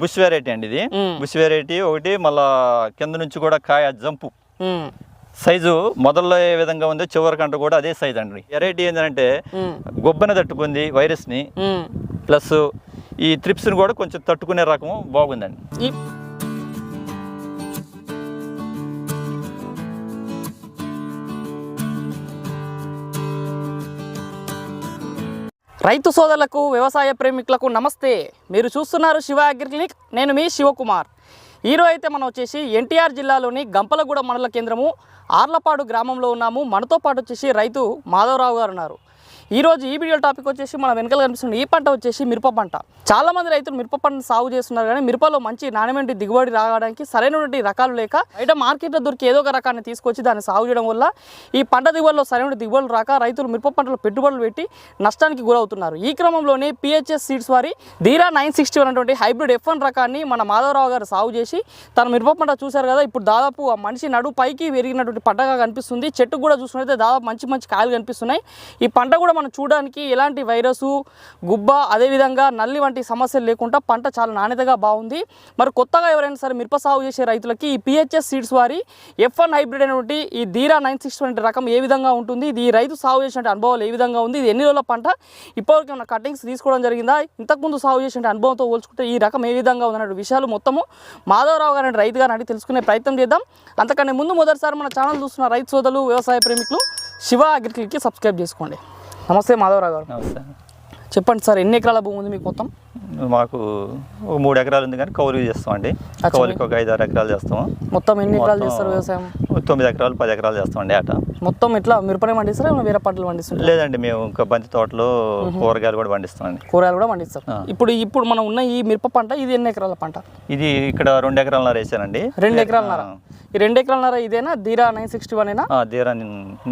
Bush variety అండి ఇది. Bush variety ఒకటి మళ్ళా కింద నుంచి కూడా కాయ జంపు. సైజు మొదల్లో ఏ విధంగా ఉందో చివరి కంట కూడా అదే సైజ్ అండి. వెరైటీ ఏంటంటే గొబ్బని తట్టుకుంది వైరస్ని ఉమ్. ప్లస్ ఈ త్రిప్స్ని కూడా కొంచెం తట్టుకునే రకం బాగుందండి. రైతు సోదరులకు వ్యవసాయ ప్రేమికులకు నమస్తే. మీరు చూస్తున్నారు శివ అగ్రిక్లినిక్ నేను మీ శివకుమార్. ఈరోజు అయితే మనం వచ్చేసి ఎన్టీఆర్ జిల్లాలోని గంపలగూడ మండల కేంద్రము ఆర్లపాడు గ్రామంలో ఉన్నాము. మనతో పాటు వచ్చేసి రైతు మాధవరావు గారు ఉన్నారు. ఈరోజు ఈ వీడియో టాపిక్ వచ్చేసి మన వెనకాల కనిపిస్తుంది ఈ పంట వచ్చేసి మిరప పంట. చాలా మంది రైతులు మిరప పంటను సాగు చేస్తున్నారు కానీ మిరపలో మంచి నాణ్యమైన దిగుబడి రావడానికి సరైనటువంటి రకాలు లేక బయట మార్కెట్లో దొరికి ఏదో ఒక రకాన్ని తీసుకొచ్చి దాన్ని సాగు చేయడం వల్ల ఈ పంట దిగుబడిలో సరైన దిగుబడులు రాక రైతులు మిరప పంటలో పెట్టుబడులు పెట్టి నష్టానికి గురవుతున్నారు. ఈ క్రమంలోనే పిహెచ్ఎస్ సీడ్స్ వారి ధీరా నైన్ సిక్స్టీ అనేటువంటి హైబ్రిడ్ ఎఫ్ వన్ రకాన్ని మన మాధవరావు గారు సాగు చేసి తన మిరప పంట చూశారు కదా ఇప్పుడు దాదాపు ఆ మనిషి నడు పైకి పెరిగినటువంటి పంటగా కనిపిస్తుంది. చెట్టు కూడా చూసినట్టయితే దాదాపు మంచి మంచి కాయలు కనిపిస్తున్నాయి. ఈ పంట కూడా మనం చూడడానికి ఎలాంటి వైరస్ గుబ్బ అదేవిధంగా నల్లి వంటి సమస్యలు లేకుండా పంట చాలా నాణ్యతగా బాగుంది. మరి కొత్తగా ఎవరైనా సరే మిరప సాగు చేసే రైతులకి ఈ పిహెచ్ఎస్ సీడ్స్ వారి ఎఫ్ వన్ హైబ్రిడ్ అయినటువంటి ఈ ధీరా నైన్ సిక్స్ వంటి రకం ఏ విధంగా ఉంటుంది? ఇది రైతు సాగు చేసిన అనుభవాలు ఏ విధంగా ఉంది? ఇది ఎన్ని రోజుల పంట? ఇప్పటివరకు ఏమైనా కటింగ్స్ తీసుకోవడం జరిగిందా? ఇంతకుముందు సాగు చేసిన అనుభవంతో పోల్చుకుంటే ఈ రకం ఏ విధంగా ఉందన్న విషయాలు మొత్తము మాధవరావు గారి రైతు గారిని అడిగి తెలుసుకునే ప్రయత్నం చేద్దాం. అంతకన్నా ముందు మొదటిసారి మన ఛానల్ చూస్తున్న రైతు సోదరులు వ్యవసాయ ప్రేమికులు శివ అగ్రికల్కి సబ్స్క్రైబ్ చేసుకోండి. నమస్తే మాధవరావు గారు. నమస్తే. చెప్పండి సార్ ఎన్ని ఎకరాల భూమి ఉంది మీకు మొత్తం? మాకు ఒక మూడు ఎకరాలు ఉంది కానీ కౌలుకి చేస్తామండి. కౌలుకి ఒక ఐదు ఆరు ఎకరాలు చేస్తాము. మొత్తం ఎన్ని ఎకరాలు చేస్తారు వ్యవసాయం? తొమ్మిది ఎకరాలు పది ఎకరాలు చేస్తామండి ఆట. మొత్తం ఎట్లా మిరపనే పండిస్తారా వేరే పంటలు పండిస్తారు లేదండి మేము ఇంకా బంతి తోటలో కూరగాయలు కూడా పండిస్తామండి. కూరగాయలు కూడా పండిస్తారు. ఇప్పుడు ఇప్పుడు మనం ఉన్న ఈ మిరప పంట ఇది ఎన్ని ఎకరాల పంట? ఇది ఇక్కడ రెండు ఎకరాల వేసానండి. రెండు ఎకరాలన్నర ఈ రెండు ఎకరాలన్నర ఇదేనా? ధీరా నైన్ సిక్స్టీ వన్ అయినా దీరా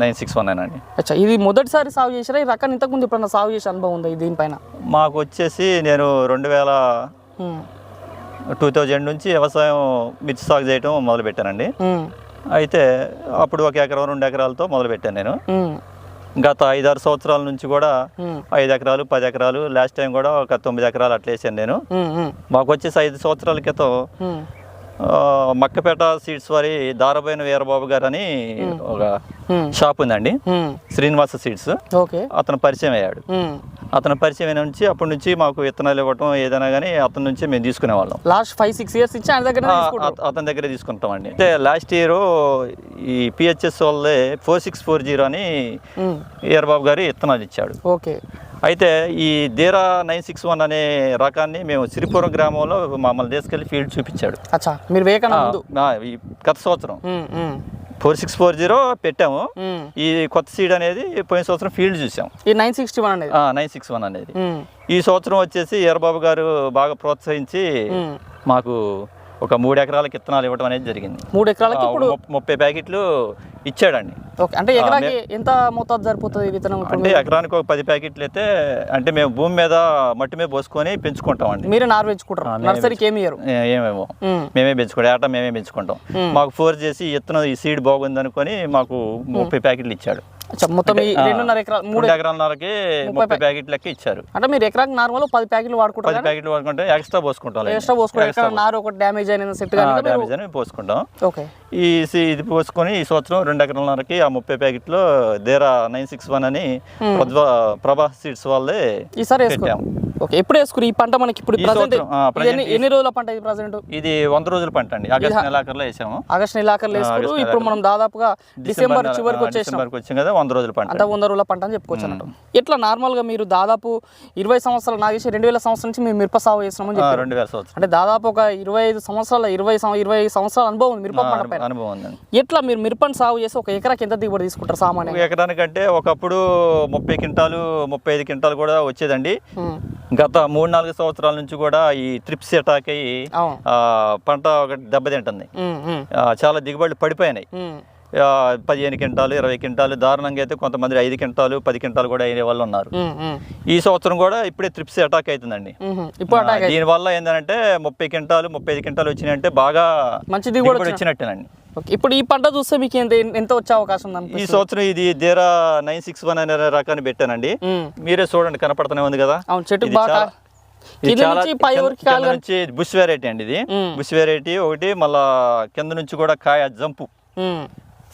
నైన్ సిక్స్ వన్ అండి. అచ్చా ఇది మొదటిసారి సాగు చేసారా ఈ రకాన్ని ఇంతకుముందు ఎప్పుడన్నా సాగు చేసే అనుభవం ఉందా దీనిపైన? మాకు వచ్చేసి నేను రెండు వేల టూ థౌజండ్ నుంచి వ్యవసాయం మిర్చి సాగు చేయడం మొదలు పెట్టానండి అయితే అప్పుడు ఒక ఎకరం రెండు ఎకరాలతో మొదలు పెట్టాను నేను గత ఐదారు సంవత్సరాల నుంచి కూడా ఐదు ఎకరాలు పది ఎకరాలు లాస్ట్ టైం కూడా ఒక తొమ్మిది ఎకరాలు అట్లా వేసాను నేను మాకు వచ్చేసి ఐదు సంవత్సరాల క్రితం మక్కపేట సీడ్స్ వారి దారబోయిన వీరబాబు గారు అని ఒక షాప్ ఉందండి. శ్రీనివాస సీడ్స్. అతను పరిచయం అయ్యాడు. అతను పరిచయం అయిన నుంచి అప్పటి నుంచి మాకు విత్తనాలు ఇవ్వటం ఏదైనా కానీ అతని నుంచి మేము తీసుకునేవాళ్ళం. లాస్ట్ ఫైవ్ సిక్స్ ఇయర్స్ ఇచ్చి ఆయన దగ్గర అతని దగ్గరే తీసుకుంటామండి. అంటే లాస్ట్ ఇయర్ ఈ పిహెచ్ఎస్ వాళ్ళే ఫోర్ సిక్స్ ఫోర్ జీరో అని ఈరబాబు గారు విత్తనాలు ఇచ్చాడు. ఓకే. అయితే ఈ దీరా నైన్ సిక్స్ వన్ అనే రకాన్ని మేము సిరిపురం గ్రామంలో మమ్మల్ని తీసుకెళ్ళి ఫీల్డ్ చూపించాడు. మీరు గత సంవత్సరం. ఫోర్ సిక్స్ ఫోర్ జీరో పెట్టాము. ఈ కొత్త సీడ్ అనేది పోయిన సంవత్సరం ఫీల్డ్ చూసాం. ఈ నైన్ సిక్స్టీ వన్ అనేది? నైన్ సిక్స్ వన్ అనేది. ఈ సంవత్సరం వచ్చేసి ఈరబాబు గారు బాగా ప్రోత్సహించి. మాకు ఒక మూడు ఎకరాలకి విత్తనాలు ఇవ్వడం అనేది జరిగింది. మూడు ఎకరాలకి ఇప్పుడు ముప్- ముప్పై ప్యాకెట్లు ఇచ్చాడండి. ఓకే అంటే ఎకరాకి ఎంత మోతాదు సరిపోతుంది విత్తనం అంటే ఎకరానికి ఒక పది ప్యాకెట్లు అయితే అంటే మేము భూమి మీద మట్టి మీద పోసుకొని పెంచుకుంటామండి. మీరే నారు పెంచుకుంటారు. నర్సరీకి ఏమి ఇయ్యరు? ఏమేమో. మేమే. పెంచుకుంటాం ఏటా మేమే పెంచుకుంటాం. మాకు ఫోర్ చేసి ఈ విత్తనం ఈ సీడ్ బాగుంది అనుకొని మాకు ముప్పై ప్యాకెట్లు ఇచ్చాడు. మొత్తం రెండున్నర ఎకరాలు మూడు ఎకరాలకి ముప్పై ప్యాకెట్లు లెక్క ఇచ్చారు. అంటే మీరు ఎకరాకి నార్మల్ పది ప్యాకెట్లు వాడుకుంటారు? పది ప్యాకెట్లు వాడుకుంటే ఎక్స్ట్రా పోసుకుంటాం ఎక్స్ట్రా నారు ఒకటి డ్యామేజ్ అయిన సెట్ డ్యామేజ్ అని పోసుకుంటాం. ఓకే. ఈ ఇది పోసుకొని ఈ సంవత్సరం రెండు ఎకరాలన్నరకి ఆ ముప్పై ప్యాకెట్లో దేరా నైన్ సిక్స్ వన్ అని ప్రభా సీడ్స్ వాళ్ళే పెట్టాము. ఓకే ఎప్పుడు వేసుకుని ఈ పంట మనకి ఇప్పుడు ప్రజెంట్ ఎన్ని రోజుల పంట ఇది ప్రజెంట్ ఇది వంద రోజుల పంట అండి. ఆగస్ట్ నెలాఖరులో వేసాము. ఆగస్ట్ నెలాఖరులో ఇప్పుడు మనం దాదాపుగా డిసెంబర్ చివరికి వచ్చింది కదా వంద రోజుల పంట అంత వంద రోజుల పంట అని చెప్పుకోవచ్చు అన్నట్టు. ఎట్లా నార్మల్గా మీరు దాదాపు ఇరవై సంవత్సరాలు నాకు రెండు వేల సంవత్సరం నుంచి మీరు మిరప సాగు చేస్తున్నామని ఆ, చెప్పారు. రెండు వేల సంవత్సరం. అంటే దాదాపు ఒక ఇరవై ఐదు సంవత్సరాల ఇరవై ఇరవై సంవత్సరాల అనుభవం ఉంది మిరప పంట పైన. అనుభవం ఉందండి. ఎట్లా మీరు మిరపని సాగు చేసి ఒక ఎకరాకి ఎంత దిగుబడి తీసుకుంటారు సామాన్యంగా? ఎకరానికంటే ఒకప్పుడు ముప్పై క్వింటాలు ముప్పై ఐదు క్వింటాలు కూడా వచ్చేదండి. గత మూడు నాలుగు సంవత్సరాల నుంచి కూడా ఈ ట్రిప్స్ అటాక్ అయ్యి పంట ఒకటి దెబ్బతింటుంది. చాలా దిగుబడులు పడిపోయినాయి. పదిహేను క్వింటాలు ఇరవై క్వింటాలు దారుణంగా అయితే కొంతమంది ఐదు క్వింటాలు పది క్వింటాలు కూడా అయ్యే వాళ్ళు ఉన్నారు. ఈ సంవత్సరం కూడా ఇప్పుడే ట్రిప్స్ అటాక్ అవుతుందండి. దీనివల్ల ఏంటంటే ముప్పై క్వింటాలు ముప్పై ఐదు క్వింటాలు వచ్చినాయంటే బాగా మంచి దిగుబడి వచ్చినట్టేనండి. ఓకే ఇప్పుడు ఈ పంట చూస్తే మీకు ఎంత ఎంత వచ్చే అవకాశం ఉంది ఈ? సంవత్సరం ఇది దేరా నైన్ సిక్స్ వన్ అనే రకాన్ని పెట్టానండి మీరే చూడండి కనపడుతూనే ఉంది కదా అవును చెట్టుకు ఇది బాగా నుంచి బుష్ వెరైటీ అండి ఇది. బుష్ వెరైటీ ఒకటి మళ్ళా కింద నుంచి కూడా కాయ జంపు.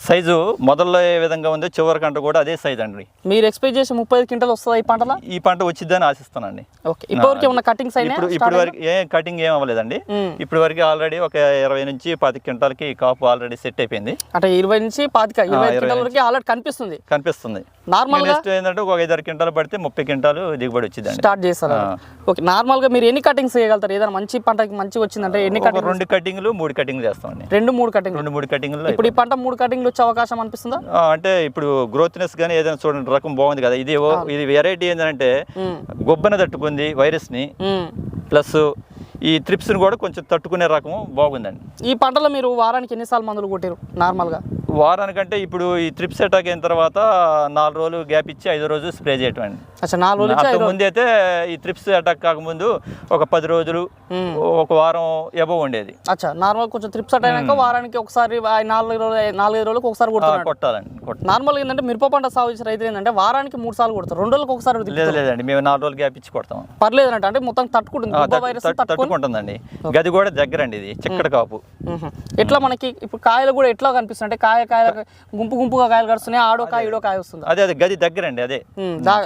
సైజు మొదల్లో ఏ విధంగా ఉందో చివరి కంట కూడా అదే సైజ్ అండి. మీరు ఎక్స్పెక్ట్ చేసి ముప్పై ఐదు క్వింటల్ వస్తుందా ఈ పంటలో? ఈ పంట వచ్చిద్దని ఆశిస్తానండి ఓకే. ఇప్పటివరకు ఏమన్నా కటింగ్స్ ఇప్పుడు ఇప్పుడు వరకు ఏం కటింగ్ ఏం అవ్వలేదండి. ఇప్పుడు వరకు ఆల్రెడీ ఒక ఇరవై నుంచి పది క్వింటాలకి కాపు ఆల్రెడీ సెట్ అయిపోయింది. అంటే ఇరవై నుంచి పాతిక ఇరవై ఇరవై క్వింటల్ వరకు ఆల్రెడీ కనిపిస్తుంది. కనిపిస్తుంది. నార్మల్ నెక్స్ట్ ఏంటంటే ఒక ఐదారు క్వింటాలు పడితే ముప్పై క్వింటాలు దిగుబడి స్టార్ట్ చేస్తారు. ఓకే నార్మల్గా మీరు ఎన్ని కటింగ్స్ చేయగలుగుతారు? ఏదైనా మంచి పంటకి వచ్చిందంటే ఎన్ని కటింగ్ రెండు కటింగ్లు మూడు కటింగ్లు చేస్తామండి. రెండు మూడు కటింగ్ రెండు మూడు కటింగ్లు ఇప్పుడు ఈ పంట మూడు కటింగ్లు వచ్చే అవకాశం అనిపిస్తుందా? ఆ, అంటే ఇప్పుడు గ్రోత్నెస్ కానీ ఏదైనా చూడండి రకం బాగుంది కదా. ఇది ఇది వెరైటీ ఏంటంటే. గొబ్బన తట్టుకుంది వైరస్ని ఉమ్. ప్లస్ ఈ త్రిప్స్ని కూడా కొంచెం తట్టుకునే రకం బాగుందండి. ఈ పంటలో మీరు వారానికి ఎన్నిసార్లు మందులు కొట్టారు నార్మల్గా వారానికంటే ఇప్పుడు ఈ త్రిప్స్ అటాక్ అయిన తర్వాత నాలుగు రోజులు గ్యాప్ ఇచ్చి ఐదో రోజు స్ప్రే చేయటం అండి రోజులు రోజులు. ముందు అయితే ఈ త్రిప్స్ అటాక్ కాకముందు ఒక పది రోజులు ఒక వారం ఎబో ఉండేది. అచ్చా నార్మల్ కొంచెం ట్రిప్స్ అట్ అయినాక వారానికి ఒకసారి నాలుగు రోజులు నాలుగైదు రోజులకు ఒకసారి కొట్టాలండి కొట్ట నార్మల్గా ఏంటంటే మిరప పంట సాగు చేసే రైతులు ఏంటంటే వారానికి మూడు సార్లు కొడతారు రెండు రోజులకు ఒకసారి లేదు. లేదండి మేము నాలుగు రోజులు గ్యాప్ ఇచ్చి కొడతాం. పర్లేదు అంటే అంటే మొత్తం తట్టుకుంటుంది వైరస్ తట్టుకుంటుందండి. గది కూడా దగ్గర అండి ఇది చిక్కడ కాపు. ఎట్లా మనకి ఇప్పుడు కాయలు కూడా ఎట్లా కనిపిస్తుంది అంటే కాయ కాయ గుంపు గుంపుగా కాయలు కడుస్తున్నాయి ఆడో కాయ ఈడో కాయ వస్తుంది? అదే అదే గది దగ్గర అండి అదే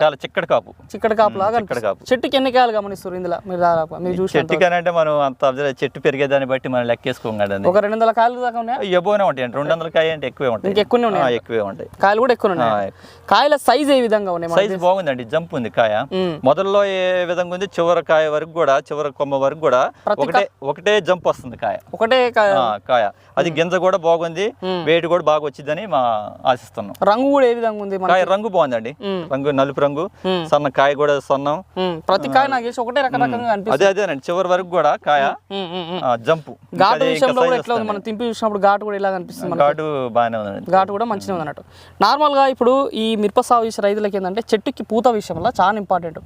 చాలా చిక్కడ కాపు. చిక్కడి చిక్కడి కనిపిస్తుంది కాపు. చెట్టుకి ఎన్ని కాయలు గమనిస్తారు ఇందులో? మీరు దాదాపు మీరు చూసి చెట్టు అంటే మనం అంత చెట్టు పెరిగేదాన్ని బట్టి మనం లెక్కేసుకోం కదండి ఒక రెండు వందల కాయలు దాకా ఉన్నాయా? ఎబోనే ఉంటాయండి రెండు వందల కాయ అంటే ఎక్కువే ఉంటాయి. ఇంకెక్కువనే ఉన్నాయి? ఆ, ఎక్కువే ఉంటాయి. కాయలు కూడా ఎక్కువ ఉన్నాయి? కాయల సైజ్ ఏ విధంగా ఉన్నాయి? సైజ్ బాగుందండి. జంప్ ఉంది కాయ. మొదల్లో ఏ విధంగా ఉంది? చివరి కాయ వరకు కూడా చివరి కొమ్మ వరకు కూడా ఒకటే ఒకటే జంప్ వస్తుంది కాయ. ఒకటే కాయ. అది గింజ కూడా బాగుంది. వెయిట్ కూడా బాగా వచ్చిందని మా ఆశిస్తున్నాం. రంగు కూడా ఏ విధంగా ఉంది కాయ రంగు బాగుందండి. రంగు నలుపు రంగు. సన్న కాయ కూడా సన్నం. ప్రతి కాయ నాకు చేసి ఒకటే రకరకంగా అదే అదేనండి చివరి వరకు కూడా కాయ జంపు. ఘాటు విషయంలో కూడా ఎట్లా ఉంది? మనం. తింపి చూసినప్పుడు ఘాటు కూడా ఇలా కనిపిస్తుంది ఘాటు బాగానే ఉందండి. ఘాటు కూడా మంచిగా ఉంది అన్నట్టు. నార్మల్గా ఇప్పుడు ఈ మిరప సాగు చేసే రైతులకి ఏంటంటే చెట్టుకి పూత విషయంలో చాలా ఇంపార్టెంట్.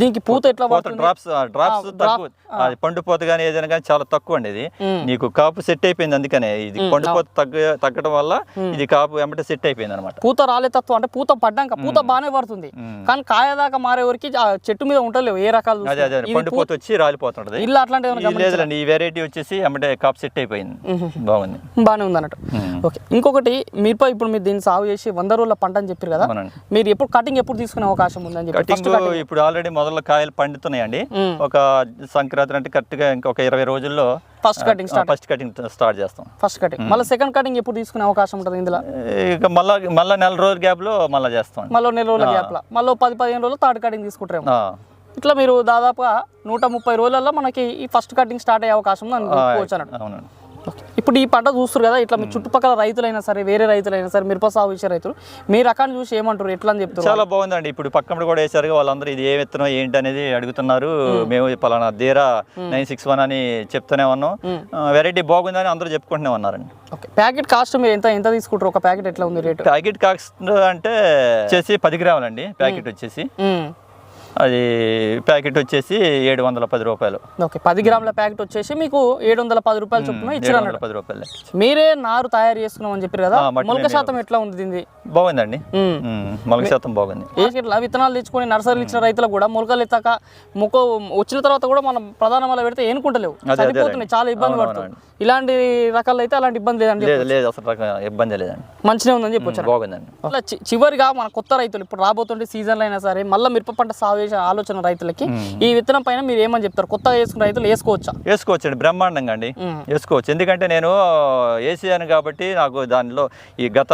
దీనికి పూత ఎట్లా డ్రాప్స్ డ్రాప్స్ తక్కువ. అది పండు పోత కానీ ఏదైనా కానీ చాలా తక్కువ అండి ఇది. నీకు కాపు సెట్ అయిపోయింది అందుకనే. ఇది పండు పోత తగ్గ తగ్గడం వల్ల ఇది కాపు వెంబట సెట్ అయిపోయింది అనమాట పూత రాలే తత్వం అంటే పూత పడ్డాక పూత బాగానే పడుతుంది. కానీ కాయ దాకా మారే వరకు చెట్టు మీద ఉంటలేవు ఏ రకాలు అదే వచ్చి రాలిపోతుంటది. ఇల్లు అట్లాంటి ఈ వెరైటీ వచ్చేసి వెంబటే కాపు సెట్ అయిపోయింది. బాగుంది. బాగానే ఉంది అన్నట్టు ఓకే ఇంకొకటి మిరప ఇప్పుడు మీరు దీన్ని సాగు చేసి వంద రోజుల పంట అని చెప్పారు కదా మీరు ఎప్పుడు కటింగ్ ఎప్పుడు తీసుకునే అవకాశం ఉందని చెప్పి ఇప్పుడు ఆల్రెడీ మొదలు కాయలు పండుతున్నాయండి. ఒక సంక్రాంతి అంటే కరెక్ట్గా ఇంకొక ఇరవై రోజుల్లో first cutting start first cutting start చేస్తాం. ఫస్ట్ కటింగ్ మళ్ళీ సెకండ్ కటింగ్ ఎప్పుడు తీసుకునే అవకాశం ఉంటుంది ఇందులో? ఇక మళ్ళా మళ్ళా నెల రోజుల గ్యాప్లో మళ్ళీ చేస్తాం. మళ్ళీ నెల రోజుల గ్యాప్లో మళ్ళీ పది పదిహేను రోజులు థర్డ్ కటింగ్ తీసుకుంటారేమో. ఆ, ఇట్లా మీరు దాదాపుగా నూట ముప్పై రోజులలో మనకి ఈ ఫస్ట్ కటింగ్ స్టార్ట్ అయ్యే అవకాశం ఉంది అనుకోవచ్చు అన్నట్టు. ఇప్పుడు ఈ పంట చూస్తారు కదా ఇట్లా మీ చుట్టుపక్కల రైతులైనా సరే వేరే రైతులైనా సరే మిరప సాగు చేసే రైతులు మీ రకాన్ని చూసి ఏమంటారు ఎట్లా అని చెప్తారు చాలా బాగుందండి. ఇప్పుడు పక్కన కూడా వేసారు వాళ్ళందరూ ఇది ఏ విత్తనం ఏంటి అనేది అడుగుతున్నారు. మేము. పలానా ధీరా నైన్ సిక్స్ వన్ అని చెప్తూనే ఉన్నాం. వెరైటీ బాగుందని అందరూ చెప్పుకుంటూనే ఉన్నారండి. ఓకే. ప్యాకెట్ కాస్ట్ మీరు ఎంత ఎంత తీసుకుంటారు? ఒక ప్యాకెట్ ఎట్లా ఉంది రేటు? ప్యాకెట్ కాస్ట్ అంటే వచ్చేసి పది గ్రాములండి. ప్యాకెట్ వచ్చేసి. అది ప్యాకెట్ వచ్చేసి ఏడు వందల పది రూపాయలు. ఓకే పది గ్రాముల ప్యాకెట్ వచ్చేసి మీకు ఏడు వందల పది రూపాయలు చొప్పున ఇచ్చారు పది రూపాయలు మీరే నారు తయారు చేసుకున్నామని చెప్పారు కదా మొలక శాతం ఎట్లా ఉంది బాగుందండి. మొలక శాతం బాగుంది. మార్కెట్లో విత్తనాలు తెచ్చుకొని నర్సరీలు ఇచ్చిన రైతులకు కూడా మొలకలు ఎత్తాక మొక్క వచ్చిన తర్వాత కూడా మనం ప్రధాన మళ్ళీ పెడితే ఏనుకుంటలేవు. చనిపోతున్నాయి చాలా ఇబ్బంది పడుతుంది. ఇలాంటి రకాలు అయితే అలాంటి ఇబ్బంది లేదండి లేదు లేదు అసలు రకం ఇబ్బంది లేదండి. మంచిగా ఉందని చెప్పొచ్చు బాగుందండి. చివరిగా మన కొత్త రైతులు ఇప్పుడు రాబోతుండే సీజన్లో అయినా సరే మళ్ళీ మిరప పంట సాగు చేసే ఆలోచన రైతులకి ఈ విత్తనం పైన మీరు ఏమని చెప్తారు? కొత్తగా వేసుకున్న రైతులు వేసుకోవచ్చా? వేసుకోవచ్చండి బ్రహ్మాండంగా అండి. వేసుకోవచ్చు. ఎందుకంటే నేను ఏసీఆను కాబట్టి నాకు దానిలో ఈ గత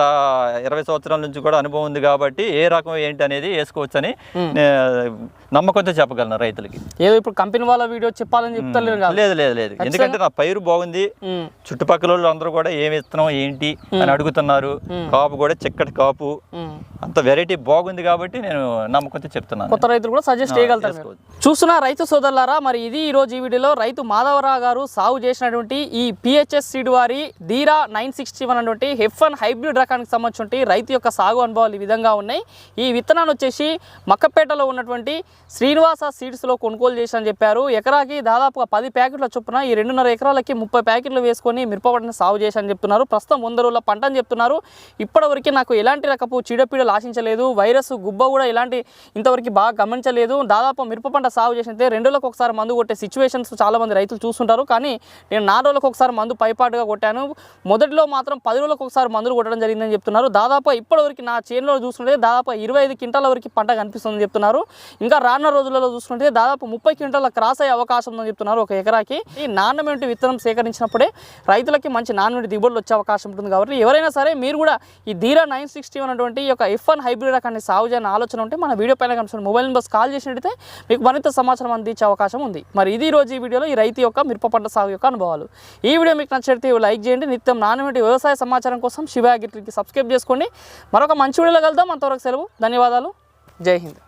ఇరవై సంవత్సరాల నుంచి కూడా అనుభవం ఉంది కాబట్టి ఏ రకం ఏంటి అనేది వేసుకోవచ్చని నే- నమ్మకంతో చెప్పగలను రైతులకి. ఏదో ఇప్పుడు కంపెనీ వాళ్ళ వీడియో చెప్పాలని చెప్తలేరు కాదు. లేదు లేదు లేదు. ఎందుకంటే నా పైరు బాగుంది. చుట్టుపక్కల వాళ్ళు అందరూ కూడా ఏమి ఇస్తున్నాం ఏంటి అని అడుగుతున్నారు. కాపు కూడా చిక్కటి కాపు. అంత వెరైటీ బాగుంది కాబట్టి నేను నమ్మకంతో చెప్తున్నాను. కొత్త రైతులు కూడా సజెస్ట్ చేయగలుగుతారు. చూస్తున్న రైతు సోదరులారా మరి ఇది ఈ రోజు ఈ వీడియోలో రైతు మాధవరావు గారు సాగు చేసినటువంటి ఈ పిహెచ్ఎస్ సీడ్ వారి ధీరా నైన్ సిక్స్టీ వన్ అటువంటి హెఫ్ అండ్ హైబ్రిడ్ రకానికి సంబంధించి రైతు యొక్క సాగు అనుభవాలు ఈ విధంగా ఉన్నాయి. ఈ విత్తనాన్ని వచ్చేసి మక్కపేటలో ఉన్నటువంటి శ్రీనివాస సీడ్స్లో కొనుగోలు చేశారని చెప్పారు. ఎకరాకి దాదాపుగా పది ప్యాకెట్ల చొప్పున ఈ రెండున్నర ఎకరాలకి ముప్పై ప్యాకెట్లు వేసుకొని మిరపపడిని సాగు చేశారని చెప్తున్నారు. ప్రస్తుతం వంద రోజుల పంట అని చెప్తున్నారు. ఇప్పటివరకు నాకు ఎలాంటి రకపు చీడపీడలు ఆశించలేదు. వైరస్ గుబ్బ కూడా ఎలాంటి ఇంతవరకు బాగా గమనించ పండించలేదు దాదాపు మిరప పంట సాగు చేసినట్టే రెండు రోజులకు ఒకసారి మందు కొట్టే సిచ్యువేషన్స్ చాలామంది రైతులు చూస్తుంటారు. కానీ నేను నాలుగు రోజులకు ఒకసారి మందు పైపాటుగా కొట్టాను. మొదటిలో మాత్రం పది రోజులకు ఒకసారి మందులు కొట్టడం జరిగిందని చెప్తున్నారు. దాదాపు ఇప్పటివరకు నా చేనులో చూసుకుంటే దాదాపు ఇరవై ఐదు క్వింటాల వరకు పంట కనిపిస్తుందని చెప్తున్నారు. ఇంకా రానున్న రోజులలో చూసుకుంటే దాదాపు ముప్పై క్వింటాల క్రాస్ అయ్యే అవకాశం ఉందని చెప్తున్నారు ఒక ఎకరాకి. ఈ నాణ్యమైన విత్తనం సేకరించినప్పుడే రైతులకి మంచి నాణ్యమైన దిగుబడులు వచ్చే అవకాశం ఉంటుంది కాబట్టి ఎవరైనా సరే మీరు కూడా ఈ ధీరా నైన్ సిక్స్టీ అనేటువంటి ఈ యొక్క ఎఫ్ వన్ హైబ్రిడ్ రకాన్ని సాగు చేయాలని ఆలోచన ఉంటే మన వీడియో పైన కనిపిస్తున్న మొబైల్ నెంబర్స్ కాల్ చేసినట్టయితే మీకు మరింత సమాచారం అందించే అవకాశం ఉంది. మరి ఇది రోజు ఈ వీడియోలో ఈ రైతు యొక్క మిరప పంట సాగు యొక్క అనుభవాలు. ఈ వీడియో మీకు నచ్చితే లైక్ చేయండి. నిత్యం నాణ్యమైన వ్యవసాయ సమాచారం కోసం శివ అగ్రికల్కి సబ్స్క్రైబ్ చేసుకోండి. మరొక మంచి వీడియోలో కలుద్దాం. అంతవరకు సెలవు. ధన్యవాదాలు. జై హింద్.